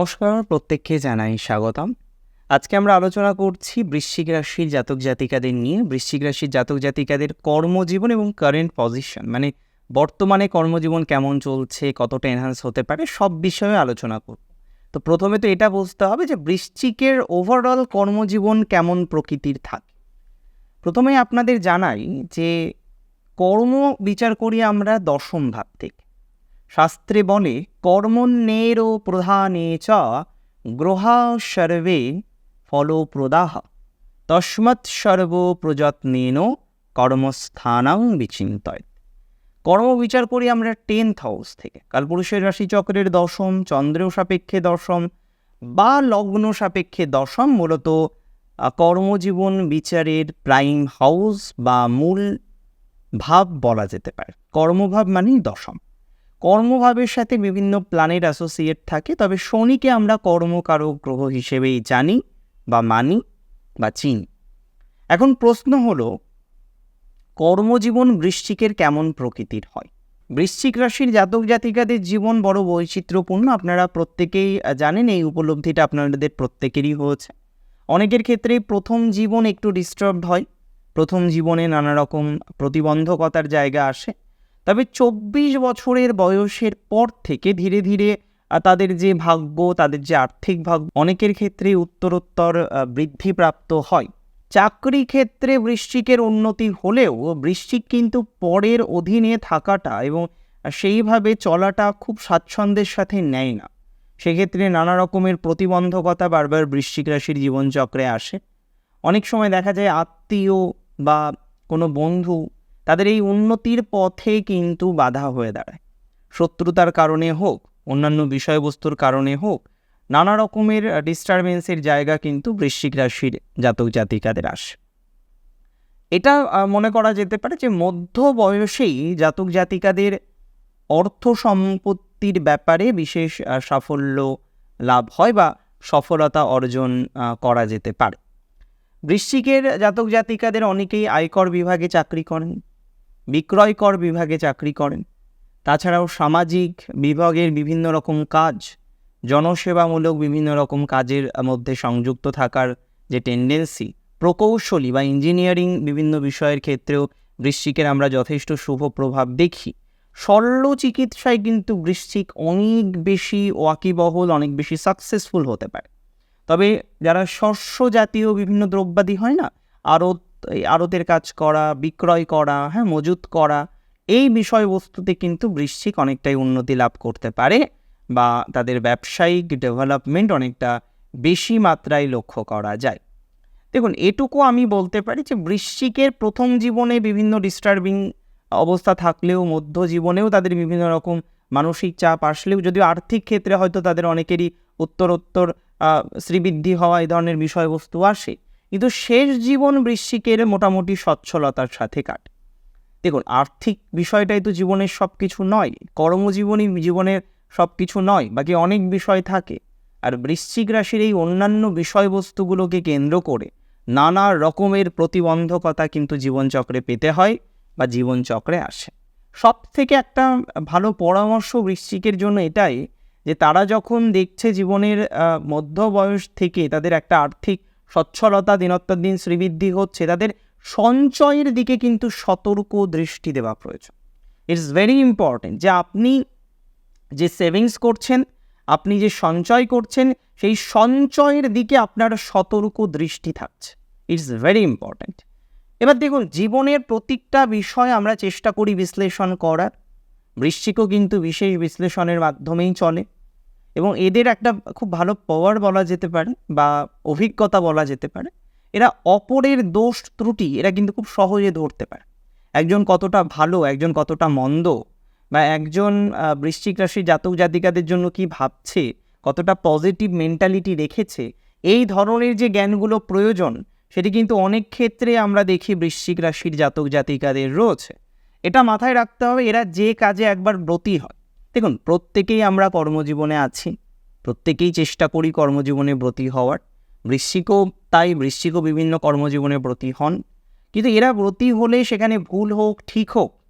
নমস্কার, প্রত্যেককে জানাই স্বাগতম। আজকে আমরা আলোচনা করছি বৃশ্চিক রাশির জাতক জাতিকাদের নিয়ে। বৃশ্চিক রাশির জাতক জাতিকাদের কর্মজীবন এবং কারেন্ট পজিশন মানে বর্তমানে কর্মজীবন কেমন চলছে, কতটা এনহান্স হতে পারে, সব বিষয়ে আলোচনা করব। তো প্রথমে তো এটা বুঝতে হবে যে বৃশ্চিকের ওভারঅল কর্মজীবন কেমন প্রকৃতির থাকে। প্রথমে আপনাদের জানাই যে কর্ম বিচার করি আমরা দশম ভাব থেকে। শাস্ত্রে বলে কর্মণ্যের প্রধানে চ গ্রহা সর্বে ফলপ্রদাহ। তস্মৎ সর্ব প্রযত্নেন কর্মস্থানাং বিচিন্তয় কর্ম বিচার করি আমরা টেন্থ হাউস থেকে। কালপুরুষের রাশিচক্রের দশম চন্দ্র সাপেক্ষে দশম বা লগ্ন সাপেক্ষে দশম মূলত কর্মজীবন বিচারের প্রাইম হাউস বা মূল ভাব বলা যেতে পারে। কর্মভাব মানেই দশম। কর্মভাবের সাথে বিভিন্ন প্ল্যানেট অ্যাসোসিয়েট থাকে, তবে শনিকে আমরা কর্মকারক গ্রহ হিসেবেই জানি বা মানি বা চিনি। এখন প্রশ্ন হলো, কর্মজীবন বৃশ্চিকের কেমন প্রকৃতির হয়? বৃশ্চিক রাশির জাতক জাতিকাদের জীবন বড় বৈচিত্র্যপূর্ণ, আপনারা প্রত্যেকেই জানেন এই উপলব্ধিটা আপনাদের প্রত্যেকেরই হয়েছে। অনেকের ক্ষেত্রে প্রথম জীবন একটু ডিস্টার্বড হয়, প্রথম জীবনে নানা রকম প্রতিবন্ধকতার জায়গা আসে তবে চব্বিশ বছরের বয়সের পর থেকে ধীরে ধীরে তাদের যে ভাগ্য, তাদের যে আর্থিক ভাগ্য, অনেকের ক্ষেত্রে উত্তরোত্তর বৃদ্ধিপ্রাপ্ত হয়। চাকরি ক্ষেত্রে বৃশ্চিকের উন্নতি হলেও বৃশ্চিক কিন্তু পরের অধীনে থাকাটা এবং সেইভাবে চলাটা খুব স্বাচ্ছন্দ্যের সাথে নেয় না। সেক্ষেত্রে নানা রকমের প্রতিবন্ধকতা বারবার বৃশ্চিক রাশির জীবনচক্রে আসে। অনেক সময় দেখা যায় আত্মীয় বা কোনো বন্ধু তাদের এই উন্নতির পথে কিন্তু বাধা হয়ে দাঁড়ায়। শত্রুতার কারণে হোক, অন্যান্য বিষয়বস্তুর কারণে হোক, নানা রকমের ডিস্টারবেন্সের জায়গা কিন্তু বৃশ্চিক রাশির জাতক জাতিকাদের আসে। এটা মনে করা যেতে পারে যে মধ্য বয়সেই জাতক জাতিকাদের অর্থ সম্পত্তির ব্যাপারে বিশেষ সাফল্য লাভ হয় বা সফলতা অর্জন করা যেতে পারে। বৃশ্চিকের জাতক জাতিকাদের অনেকেই আয়কর বিভাগে চাকরি করেন। বিক্রয়কর বিভাগে চাকরি করেন। তাছাড়াও সামাজিক বিভাগের বিভিন্ন রকম কাজ, জনসেবামূলক বিভিন্ন রকম কাজের মধ্যে সংযুক্ত থাকার যে টেন্ডেন্সি প্রকৌশলী বা ইঞ্জিনিয়ারিং বিভিন্ন বিষয়ের ক্ষেত্রেও বৃশ্চিকের আমরা যথেষ্ট শুভ প্রভাব দেখি। শল্য চিকিৎসায় কিন্তু বৃশ্চিক অনেক বেশি ওয়াকিবহল, অনেক বেশি সাকসেসফুল হতে পারে। তবে যারা শস্য জাতীয় বিভিন্ন দ্রব্যাদি হয় না আড়ত এই আড়তের কাজ করা, বিক্রয় করা হ্যাঁ মজুত করা, এই বিষয়বস্তুতে কিন্তু বৃশ্চিক অনেকটাই উন্নতি লাভ করতে পারে বা তাদের ব্যবসায়িক ডেভেলপমেন্ট অনেকটা বেশি মাত্রায় লক্ষ্য করা যায়। দেখুন, এটুকু আমি বলতে পারি যে বৃশ্চিকের প্রথম জীবনে বিভিন্ন ডিস্টার্বিং অবস্থা থাকলেও, মধ্য জীবনেও তাদের বিভিন্ন রকম মানসিক চাপ আসলেও, যদিও আর্থিক ক্ষেত্রে হয়তো তাদের অনেকেরই উত্তরোত্তর শ্রীবৃদ্ধি হওয়া এই ধরনের বিষয়বস্তু আসে। কিন্তু শেষ জীবন বৃশ্চিকের মোটামুটি সচ্ছলতার সাথে কাটে। দেখুন, আর্থিক বিষয়টাই তো জীবনের সব কিছু নয়, কর্মজীবনই জীবনের সব কিছু নয়, বাকি অনেক বিষয় থাকে। আর বৃশ্চিক রাশির এই অন্যান্য বিষয়বস্তুগুলোকে কেন্দ্র করে নানা রকমের প্রতিবন্ধকতা কিন্তু জীবনচক্রে পেতে হয় বা জীবনচক্রে আসে। সব থেকে একটা ভালো পরামর্শ বৃশ্চিকের জন্য এটাই যে তারা যখন দেখছে জীবনের মধ্য বয়স থেকে তাদের একটা আর্থিক সচ্ছলতা দিনত্তর দিন শ্রীবৃদ্ধি হচ্ছে তাদের সঞ্চয়ের দিকে কিন্তু সতর্ক দৃষ্টি দেওয়া প্রয়োজন। ইটস ভেরি ইম্পর্টেন্ট যে আপনি যে সেভিংস করছেন, আপনি যে সঞ্চয় করছেন, সেই সঞ্চয়ের দিকে আপনার সতর্ক দৃষ্টি থাকছে। ইটস ভেরি ইম্পর্ট্যান্ট এবার দেখুন, জীবনের প্রত্যেকটা বিষয় আমরা চেষ্টা করি বিশ্লেষণ করার। বৃশ্চিকও কিন্তু বিশেষ বিশ্লেষণের মাধ্যমেই চলে। এবং এদের একটা খুব ভালো পাওয়ার বলা যেতে পারে বা অভিজ্ঞতা বলা যেতে পারে। এরা অপরের দোষ ত্রুটি, এরা কিন্তু খুব সহজে ধরতে পারে। একজন কতটা ভালো, একজন কতটা মন্দ বা একজন বৃশ্চিক রাশির জাতক জাতিকাদের জন্য কি ভাবছে, কতটা পজিটিভ মেন্টালিটি রেখেছে, এই ধরনের যে জ্ঞানগুলো প্রয়োজন, সেটি কিন্তু অনেক ক্ষেত্রে আমরা দেখি বৃশ্চিক রাশির জাতক জাতিকাদের রয়েছে। এটা মাথায় রাখতে হবে, এরা যে কাজে একবার ব্রতী হয়। দেখুন, প্রত্যেকেই আমরা কর্মজীবনে আছি, প্রত্যেকেই চেষ্টা করি কর্মজীবনে ব্রতী হওয়ার। বৃশ্চিকও তাই, বৃশ্চিকও বিভিন্ন কর্মজীবনে ব্রতী হন। কিন্তু এরা ব্রতী হলে সেখানে ভুল হোক, ঠিক হোক,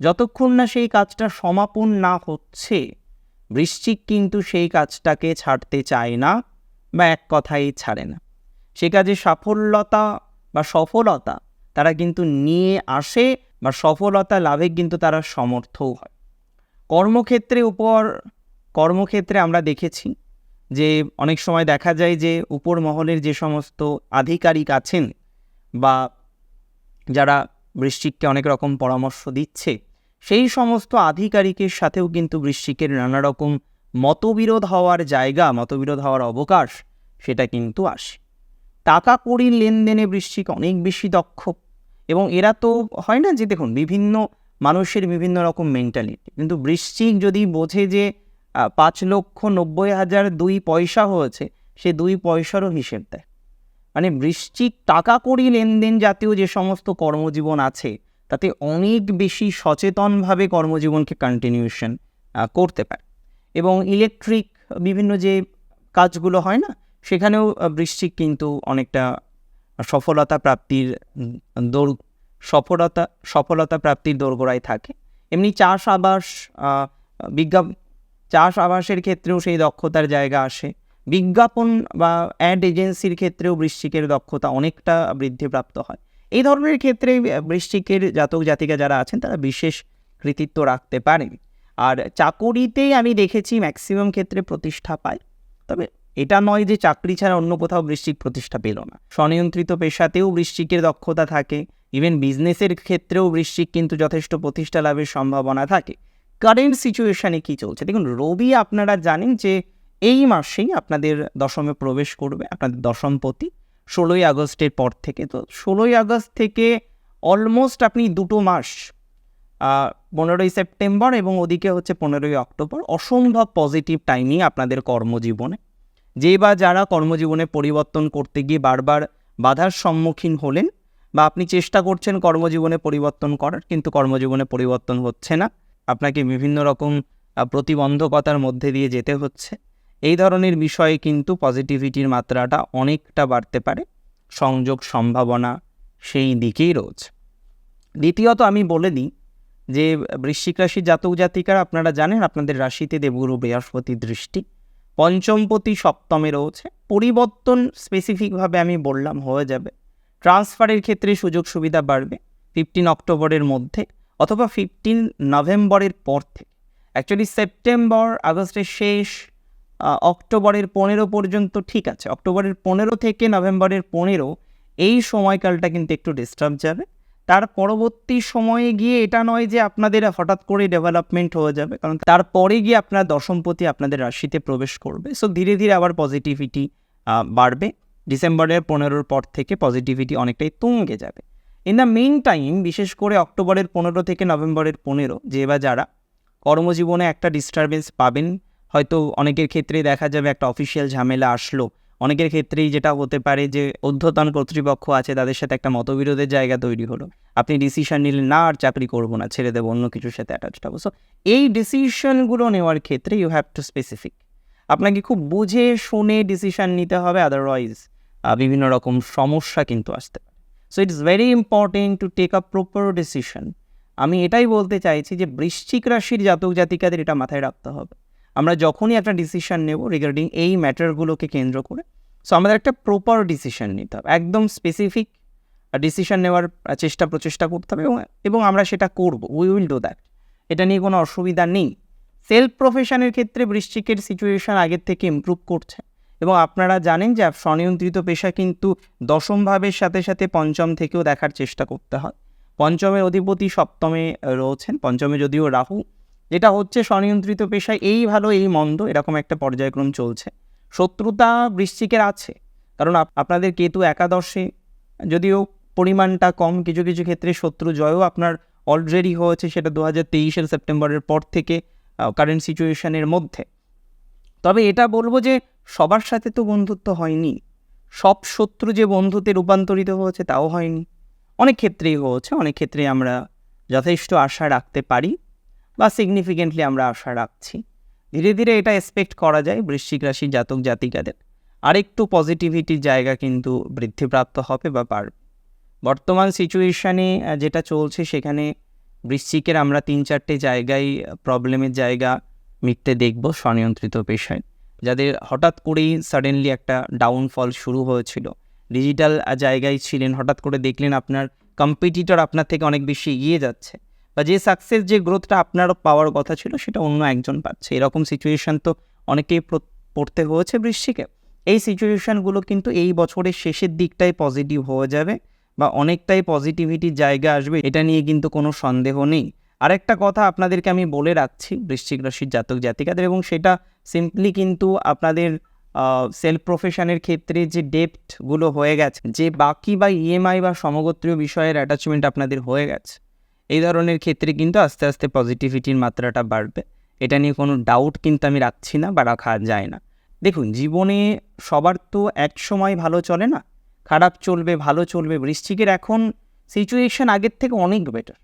যতক্ষণ না সেই কাজটা সমাপন না হচ্ছে, বৃশ্চিক কিন্তু সেই কাজটাকে ছাড়তে চায় না বা এক কথাই ছাড়ে না। সে কাজে সাফল্যতা বা সফলতা তারা কিন্তু নিয়ে আসে বা সফলতা লাভে কিন্তু তারা সমর্থও হয়। কর্মক্ষেত্রে উপর, কর্মক্ষেত্রে আমরা দেখেছি যে অনেক সময় দেখা যায় যে উপর মহলের যে সমস্ত আধিকারিক আছেন বা যারা বৃশ্চিককে অনেক রকম পরামর্শ দিচ্ছে, সেই সমস্ত আধিকারিকের সাথেও কিন্তু বৃশ্চিকের নানা রকম মতবিরোধ হওয়ার জায়গা, মতবিরোধ হওয়ার অবকাশ সেটা কিন্তু আসে। টাকা কড়ি লেনদেনে বৃশ্চিক অনেক বেশি দক্ষ এবং এরা তো হয় না যে দেখুন, বিভিন্ন মানুষের বিভিন্ন রকম মেন্টালিটি কিন্তু বৃশ্চিক যদি বোঝে যে পাঁচ লক্ষ নব্বই হাজার দুই পয়সা হয়েছে, সে দুই পয়সারও হিসেব দেয়। মানে বৃশ্চিক টাকা কড়ি লেনদেন জাতীয় যে সমস্ত কর্মজীবন আছে, তাতে অনেক বেশি সচেতনভাবে কর্মজীবনকে কন্টিনিউশন করতে পারে। এবং ইলেকট্রিক বিভিন্ন যে কাজগুলো হয় না, সেখানেও বৃশ্চিক কিন্তু অনেকটা সফলতা প্রাপ্তির দৌড় সফলতা সফলতা প্রাপ্তির দোরগোড়ায় থাকে। এমনি চাষ আবাস বিজ্ঞাপ চাষ আবাসের ক্ষেত্রেও সেই দক্ষতার জায়গা আসে। বিজ্ঞাপন বা অ্যাড এজেন্সির ক্ষেত্রেও বৃশ্চিকের দক্ষতা অনেকটা বৃদ্ধিপ্রাপ্ত হয়। এই ধরনের ক্ষেত্রে বৃশ্চিকের জাতক জাতিকা যারা আছেন, তারা বিশেষ কৃতিত্ব রাখতে পারেন আর চাকুরিতেই আমি দেখেছি ম্যাক্সিমাম ক্ষেত্রে প্রতিষ্ঠা পায়। তবে এটা নয় যে চাকরি ছাড়া অন্য কোথাও বৃশ্চিক প্রতিষ্ঠা পেল না। স্বনিয়ন্ত্রিত পেশাতেও বৃশ্চিকের দক্ষতা থাকে। ইভেন বিজনেসের ক্ষেত্রেও বৃশ্চিক কিন্তু যথেষ্ট প্রতিষ্ঠা লাভের সম্ভাবনা থাকে। কারেন্ট সিচুয়েশানে কি চলছে? দেখুন, রবি আপনারা জানেন যে এই মাসেই আপনাদের দশমে প্রবেশ করবে, আপনাদের দশমপতি ষোলোই আগস্টের পর থেকে। তো ষোলোই আগস্ট থেকে অলমোস্ট আপনি দুটো মাস পনেরোই সেপ্টেম্বর এবং ওদিকে হচ্ছে পনেরোই অক্টোবর, অসম্ভব পজিটিভ টাইমিং আপনাদের কর্মজীবনে। যে বা যারা কর্মজীবনে পরিবর্তন করতে গিয়ে বারবার বাধার সম্মুখীন হলেন বা আপনি চেষ্টা করছেন কর্মজীবনে পরিবর্তন করার, কিন্তু কর্মজীবনে পরিবর্তন হচ্ছে না। আপনাকে বিভিন্ন রকম প্রতিবন্ধকতার মধ্যে দিয়ে যেতে হচ্ছে। এই ধরনের বিষয়ে কিন্তু পজিটিভিটির মাত্রাটা অনেকটা বাড়তে পারে। সংযোগ সম্ভাবনা সেই দিকেই রয়েছে। দ্বিতীয়ত আমি বলে দিই যে, বৃশ্চিক রাশির জাতক জাতিকারা আপনারা জানেন, আপনাদের রাশিতে দেবগুরু বৃহস্পতি দৃষ্টি। পঞ্চমপতি সপ্তমে রয়েছে। পরিবর্তন স্পেসিফিকভাবে আমি বললাম হয়ে যাবে। ট্রান্সফারের ক্ষেত্রে সুযোগ সুবিধা বাড়বে ফিফটিন অক্টোবরের মধ্যে অথবা ফিফটিন নভেম্বরের পর থেকে। অ্যাকচুয়ালি সেপ্টেম্বর, আগস্টের শেষ অক্টোবরের পনেরো পর্যন্ত ঠিক আছে। অক্টোবরের পনেরো থেকে নভেম্বরের পনেরো এই সময়কালটা কিন্তু একটু ডিস্টার্ব যাবে। তার পরবর্তী সময়ে গিয়ে এটা নয় যে আপনাদের হঠাৎ করে ডেভেলপমেন্ট হয়ে যাবে, কারণ তারপরে গিয়ে আপনার দশমপতি আপনাদের রাশিতে প্রবেশ করবে। সো ধীরে ধীরে আবার পজিটিভিটি বাড়বে। ডিসেম্বরের পনেরোর পর থেকে পজিটিভিটি অনেকটাই তুঙ্গে যাবে। ইন দ্য মেইন টাইম বিশেষ করে অক্টোবরের পনেরো থেকে নভেম্বরের পনেরো, যে বা যারা কর্মজীবনে একটা ডিস্টারবেন্স পাবেন, হয়তো অনেকের ক্ষেত্রেই দেখা যাবে একটা অফিসিয়াল ঝামেলা আসলো। অনেকের ক্ষেত্রেই যেটা হতে পারে যে অধ্যতন কর্তৃপক্ষ আছে, তাদের সাথে একটা মতবিরোধের জায়গা তৈরি হলো। আপনি ডিসিশন নিলেন, না, আর চাকরি করব না, ছেড়ে দেবো, অন্য কিছুর সাথে অ্যাটাচড হব। সো এই ডিসিশনগুলো নেওয়ার ক্ষেত্রে ইউ হ্যাভ টু স্পেসিফিক আপনাকে খুব বুঝে, শুনে ডিসিশন নিতে হবে আদারওয়াইজ বিভিন্ন রকম সমস্যা কিন্তু আসতে পারে। So it's very important to take a proper decision আমি এটাই বলতে চাইছি যে বৃশ্চিক রাশির জাতক জাতিকাদের এটা মাথায় রাখতে হবে। আমরা যখনই একটা ডিসিশন নেব রিগার্ডিং এই ম্যাটারগুলোকে কেন্দ্র করে সো আমাদের একটা প্রপার ডিসিশন নিতে হবে। একদম স্পেসিফিক ডিসিশন নেওয়ার চেষ্টা প্রচেষ্টা করতে হবে এবং এবং আমরা সেটা করব। উই উইল ডু দ্যাট এটা নিয়ে কোনো অসুবিধা নেই। সেলফ প্রফেশনের ক্ষেত্রে বৃশ্চিকের সিচুয়েশন আগের থেকে ইমপ্রুভ করছে। এবং আপনারা জানেন যে স্বনিয়ন্ত্রিত পেশা কিন্তু দশম ভাবের সাথে সাথে পঞ্চম থেকেও দেখার চেষ্টা করতে হয়। পঞ্চমের অধিপতি সপ্তমে রয়েছেন, পঞ্চমে যদিও রাহু। যেটা হচ্ছে স্বনিয়ন্ত্রিত পেশায় এই ভালো, এই মন্দ, এরকম একটা পর্যায়ক্রম চলছে। শত্রুতা বৃশ্চিকের আছে, কারণ আপ- আপনাদের কেতু একাদশে যদিও পরিমাণটা কম, কিছু কিছু ক্ষেত্রে শত্রু জয়ও আপনার অলরেডি হয়েছে সেটা দু হাজার তেইশের সেপ্টেম্বরের পর থেকে কারেন্ট সিচুয়েশনের মধ্যে। তবে এটা বলব যে সবার সাথে তো বন্ধুত্ব হয়নি। সব শত্রু যে বন্ধুতে রূপান্তরিত হয়েছে তাও হয়নি। অনেক ক্ষেত্রেই হয়েছে, অনেক ক্ষেত্রে আমরা যথেষ্ট আশা রাখতে পারি বা সিগনিফিকেন্টলি আমরা আশা রাখছি। ধীরে ধীরে এটা এক্সপেক্ট করা যায় বৃশ্চিক রাশি জাতক জাতিকাদের। আরেকটু পজিটিভিটির জায়গা কিন্তু বৃদ্ধিপ্রাপ্ত হবে বা বাড়বে বর্তমান সিচুয়েশানে যেটা চলছে সেখানে বৃশ্চিকের আমরা তিন চারটে জায়গায় প্রবলেমের জায়গা মিটতে দেখব স্বনিয়ন্ত্রিত পেশায়। যাদের হঠাৎ করেই সাডেনলি একটা ডাউনফল শুরু হয়েছিল। ডিজিটাল জায়গায় ছিলেন, হঠাৎ করে দেখলেন আপনার কম্পিটিটর আপনার থেকে অনেক বেশি এগিয়ে যাচ্ছে। বা যে সাকসেস যে গ্রোথটা আপনার পাওয়ার কথা ছিল, সেটা অন্য একজন পাচ্ছে। এরকম সিচুয়েশান তো অনেকেই পড়তে হয়েছে বৃষ্টিকে। এই সিচুয়েশানগুলো কিন্তু এই বছরের শেষের দিকটাই পজিটিভ হয়ে যাবে বা অনেকটাই পজিটিভিটির জায়গা আসবে, এটা নিয়ে কিন্তু কোনো সন্দেহ নেই। আরেকটা কথা আপনাদেরকে আমি বলে রাখছি বৃশ্চিক রাশির জাতক জাতিকাদের এবং সেটা সিম্পলি কিন্তু আপনাদের সেলফ প্রফেশনের ক্ষেত্রে যে ডেপ্টগুলো হয়ে গেছে, যে বাকি বা ইএমআই বা সমগোত্রীয় বিষয়ের অ্যাটাচমেন্ট আপনাদের হয়ে গেছে, এই ধরনের ক্ষেত্রে কিন্তু আস্তে আস্তে পজিটিভিটির মাত্রাটা বাড়বে। এটা নিয়ে কোনো ডাউট কিন্তু আমি রাখছি না বা রাখা যায় না। দেখুন, জীবনে সবার তো এক সময় ভালো চলে না, খারাপ চলবে, ভালো চলবে, বৃশ্চিকের এখন সিচুয়েশান আগের থেকে অনেক বেটার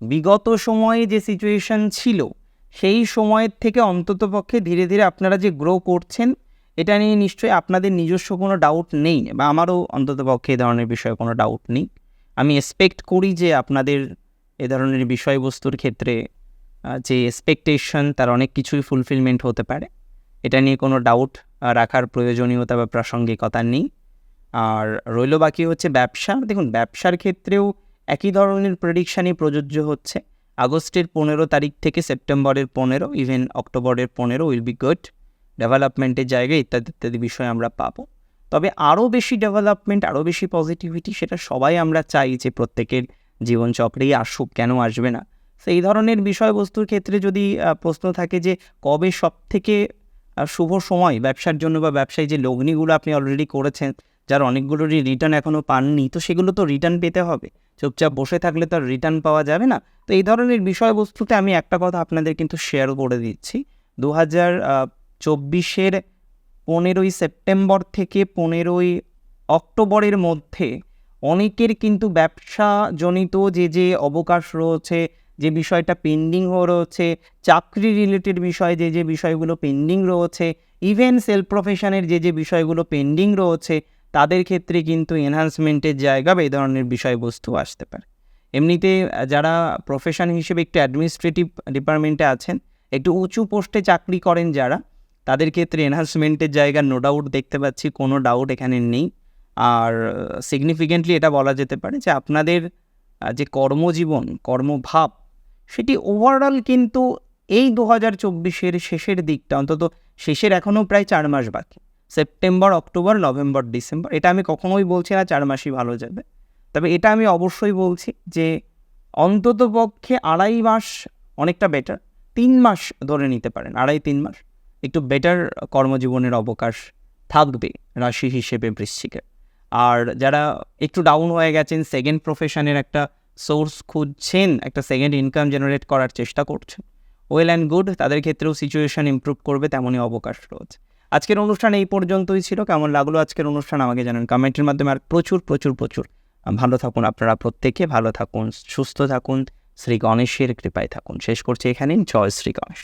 বিগত সময়ে যে সিচুয়েশান ছিল সেই সময়ের থেকে অন্ততপক্ষে ধীরে ধীরে আপনারা যে গ্রো করছেন, এটা নিয়ে নিশ্চয়ই আপনাদের নিজস্ব কোনো ডাউট নেই, বা আমারও অন্ততপক্ষে এ ধরনের বিষয়ে কোনো ডাউট নেই। আমি এক্সপেক্ট করি যে আপনাদের এ ধরনের বিষয়বস্তুর ক্ষেত্রে যে এক্সপেকটেশন তার অনেক কিছুই ফুলফিলমেন্ট হতে পারে। এটা নিয়ে কোনো ডাউট রাখার প্রয়োজনীয়তা বা প্রাসঙ্গিকতা নেই। আর রইল বাকি হচ্ছে ব্যবসা। দেখুন, ব্যবসার ক্ষেত্রেও একই ধরনের প্রেডিকশানই প্রযোজ্য হচ্ছে। আগস্টের পনেরো তারিখ থেকে সেপ্টেম্বরের পনেরো ইভেন অক্টোবরের পনেরো উইল বি গুড ডেভেলপমেন্টের জায়গায় ইত্যাদি ইত্যাদি বিষয় আমরা পাবো। তবে আরও বেশি ডেভেলপমেন্ট, আরও বেশি পজিটিভিটি সেটা সবাই আমরা চাই যে প্রত্যেকের জীবনচক্রেই আসুক, কেন আসবে না? এই ধরনের বিষয়বস্তুর ক্ষেত্রে যদি প্রশ্ন থাকে যে কবে সব থেকে শুভ সময় ব্যবসার জন্য বা ব্যবসায়ী যে লগ্নিগুলো আপনি অলরেডি করেছেন, যার অনেকগুলোরই রিটার্ন এখনও পাননি, তো সেগুলো তো রিটার্ন পেতে হবে। চুপচাপ বসে থাকলে তো আর রিটার্ন পাওয়া যাবে না। তো এই ধরনের বিষয়বস্তুতে আমি একটা কথা আপনাদের কিন্তু শেয়ার করে দিচ্ছি। দু হাজার চব্বিশের পনেরোই সেপ্টেম্বর থেকে পনেরোই অক্টোবরের মধ্যে অনেকের কিন্তু ব্যবসাজনিত যে যে অবকাশ রয়েছে, যে বিষয়টা পেন্ডিং হয়ে রয়েছে, চাকরি রিলেটেড বিষয় যে যে বিষয়গুলো পেন্ডিং রয়েছে ইভেন সেলফ প্রফেশনের যে যে বিষয়গুলো পেন্ডিং রয়েছে তাদের ক্ষেত্রে কিন্তু এনহান্সমেন্টের জায়গা বা এই ধরনের বিষয়বস্তু আসতে পারে। এমনিতে যারা প্রফেশন হিসেবে একটু অ্যাডমিনিস্ট্রেটিভ ডিপার্টমেন্টে আছেন, একটু উঁচু পোস্টে চাকরি করেন যারা, তাদের ক্ষেত্রে এনহান্সমেন্টের জায়গা নো ডাউট দেখতে পাচ্ছি, কোনো ডাউট এখানে নেই। আর সিগনিফিকেন্টলি এটা বলা যেতে পারে যে আপনাদের যে কর্মজীবন, কর্মভাব, সেটি ওভারঅল কিন্তু এই দু হাজার চব্বিশের শেষের দিকটা, অন্তত শেষের এখনও প্রায় চার মাস বাকি। September, October, November, December. এটা আমি কখনোই বলছি না চার মাসই ভালো যাবে। তবে এটা আমি অবশ্যই বলছি যে অন্তত পক্ষে আড়াই মাস অনেকটা বেটার তিন মাস ধরে নিতে পারেন, আড়াই তিন মাস। একটু বেটার কর্মজীবনের অবকাশ থাকবে রাশি হিসেবে বৃশ্চিকের আর যারা একটু ডাউন হয়ে গেছেন সেকেন্ড প্রফেশনের একটা সোর্স খুঁজছেন, একটা সেকেন্ড ইনকাম জেনারেট করার চেষ্টা করছেন ওয়েল অ্যান্ড গুড তাদের ক্ষেত্রেও সিচুয়েশন ইমপ্রুভ করবে, তেমনই অবকাশ রয়েছে। আজকের অনুষ্ঠান এই পর্যন্তই ছিল। কেমন লাগল আজকের অনুষ্ঠান আমাকে জানান কমেন্টের মাধ্যমে। আর প্রচুর প্রচুর প্রচুর। ভালো থাকুন আপনারা প্রত্যেকে, ভালো থাকুন, সুস্থ থাকুন, শ্রী গণেশের কৃপায় থাকুন। শেষ করছি এখানে জয় শ্রী গণেশ।